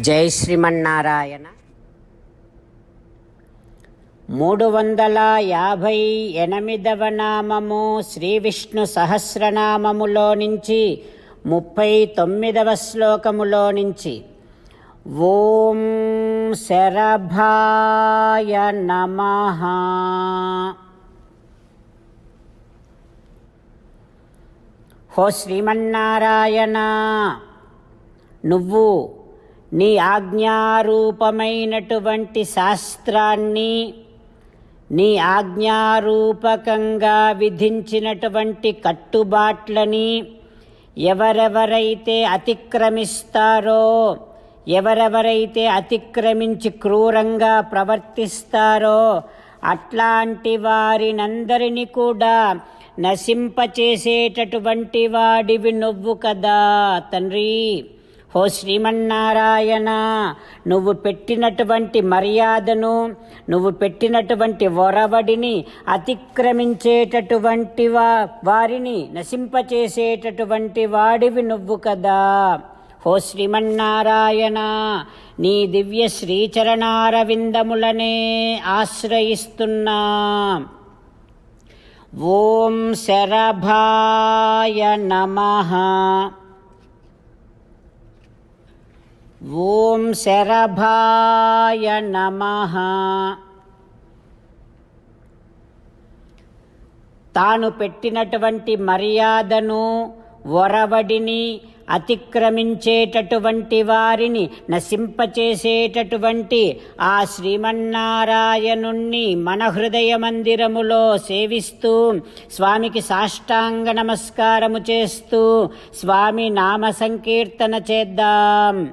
జై శ్రీమన్నారాయణ. మూడు వందల యాభై ఎనిమిదవ నామము శ్రీ విష్ణు సహస్రనామములో నుంచి ముప్పై తొమ్మిదవ శ్లోకములో నుంచి. ఓం శరభాయ నమ. హో శ్రీమన్నారాయణ నువ్వు నీ ఆజ్ఞారూపమైనటువంటి శాస్త్రాన్ని నీ ఆజ్ఞారూపకంగా విధించినటువంటి కట్టుబాట్లని ఎవరెవరైతే అతిక్రమిస్తారో ఎవరెవరైతే అతిక్రమించి క్రూరంగా ప్రవర్తిస్తారో అట్లాంటి వారినందరినీ కూడా నశింపచేసేటటువంటి వాడివి నువ్వు కదా తండ్రి. హో శ్రీమన్నారాయణ నువ్వు పెట్టినటువంటి మర్యాదను నువ్వు పెట్టినటువంటి ఒరవడిని అతిక్రమించేటటువంటి వా వారిని నశింపచేసేటటువంటి వాడివి నువ్వు కదా. హో శ్రీమన్నారాయణ నీ దివ్య శ్రీచరణారవిందములనే ఆశ్రయిస్తున్నా. ఓం శరభాయ నమః. ఓం శరభాయ నమః. తాను పెట్టినటువంటి మర్యాదను ఒరవడిని అతిక్రమించేటటువంటి వారిని నశింపచేసేటటువంటి ఆ శ్రీమన్నారాయణుణ్ణి మన హృదయ మందిరములో సేవిస్తూ స్వామికి సాష్టాంగ నమస్కారము చేస్తూ స్వామి నామ సంకీర్తన చేద్దాం.